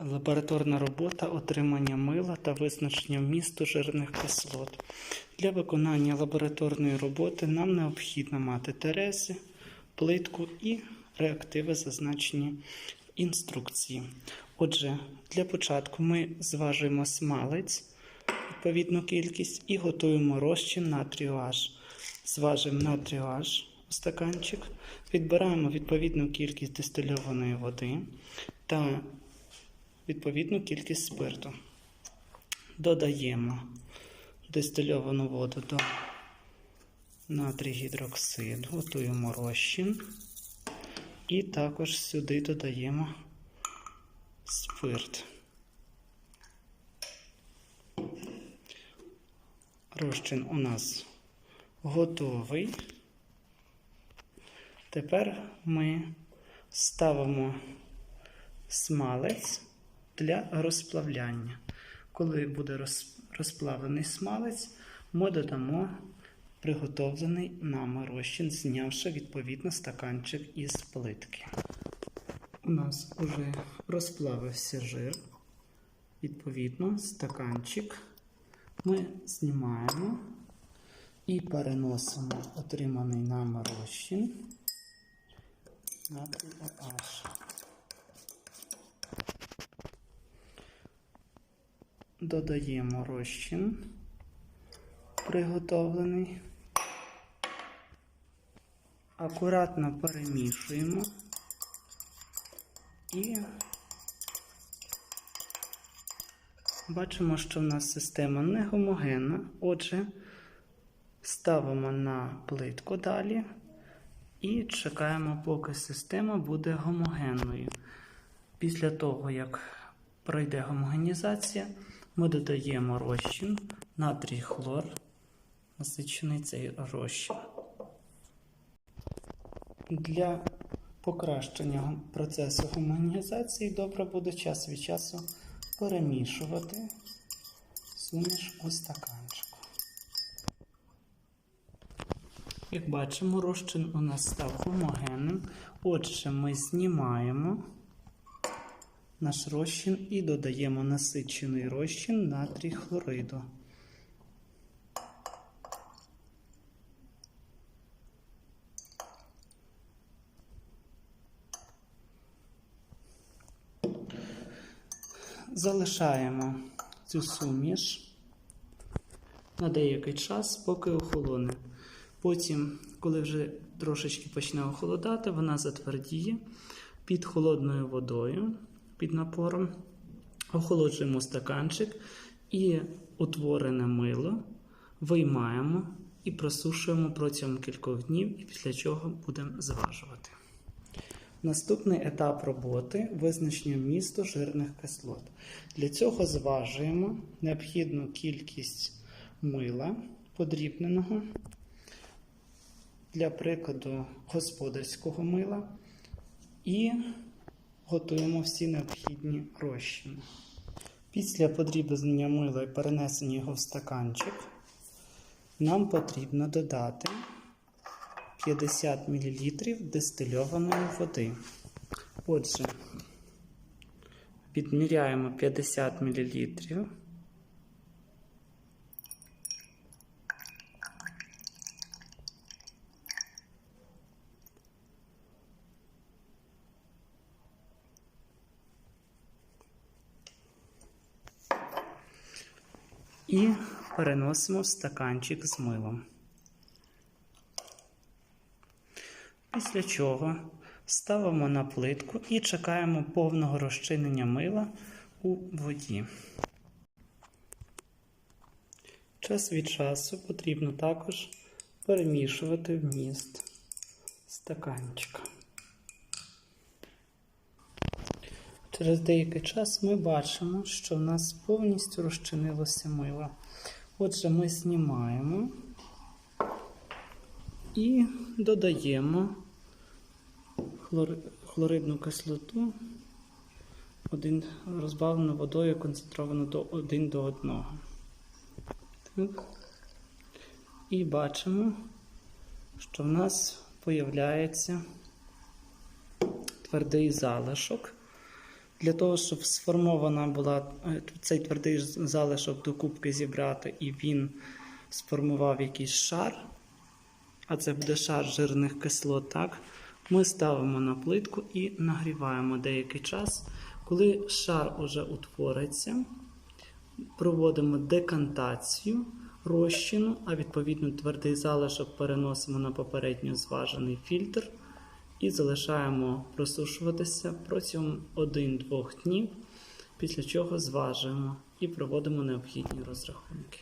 Лабораторна робота отримання мила та визначення вмісту жирних кислот. Для виконання лабораторної роботи нам необхідно мати терези, плитку і реактиви, зазначені в інструкції. Отже, для початку ми зважуємо смалець, відповідну кількість, і готуємо розчин натрію H. Зважимо натрію H у стаканчик, відбираємо відповідну кількість дистильованої води та відповідну кількість спирту. Додаємо дистильовану воду до натрій гідроксид, готуємо розчин і також сюди додаємо спирт. Розчин у нас готовий. Тепер ми ставимо смалець для розплавляння. Коли буде розплавлений смалець, ми додамо приготовлений нами розчин, знявши відповідно стаканчик із плитки. У нас вже розплавився жир. Відповідно, стаканчик ми знімаємо і переносимо отриманий нами розчин на OH. Додаємо розчин, приготовлений. Акуратно перемішуємо і бачимо, що в нас система не гомогенна. Отже, ставимо на плитку далі і чекаємо, поки система буде гомогенною. Після того, як пройде гомогенізація, ми додаємо розчин натрій хлор, насичений цей розчин. Для покращення процесу гомогенізації добре буде час від часу перемішувати суміш у стаканчику. Як бачимо, розчин у нас став гомогенним. Отже, ми знімаємо наш розчин і додаємо насичений розчин натрій хлориду. Залишаємо цю суміш на деякий час, поки охолоне. Потім, коли вже трошечки почне охолодати, вона затвердіє під холодною водою, під напором. Охолоджуємо стаканчик і утворене мило виймаємо і просушуємо протягом кількох днів, і після чого будемо зважувати. Наступний етап роботи визначення вмісту жирних кислот. Для цього зважуємо необхідну кількість мила подрібненого, для прикладу господарського мила, і готуємо всі необхідні розчини. Після подрібнення мила і перенесення його в стаканчик, нам потрібно додати 50 мл дистильованої води. Отже, відміряємо 50 мл. І переносимо стаканчик з милом. Після чого ставимо на плитку і чекаємо повного розчинення мила у воді. Час від часу потрібно також перемішувати вміст стаканчика. Через деякий час ми бачимо, що в нас повністю розчинилося мило. Отже, ми знімаємо і додаємо хлоридну кислоту, один, розбавлену водою концентровану до 1 до 1. Так. І бачимо, що в нас появляється твердий залишок Для того, щоб сформована була е, цей твердий залишок до кубки зібрати, і він сформував якийсь шар, а це буде шар жирних кислот, так? Ми ставимо на плитку і нагріваємо деякий час. Коли шар уже утвориться, проводимо декантацію розчину, а відповідно твердий залишок переносимо на попередньо зважений фільтр і залишаємо просушуватися протягом 1-2 днів, після чого зважуємо і проводимо необхідні розрахунки.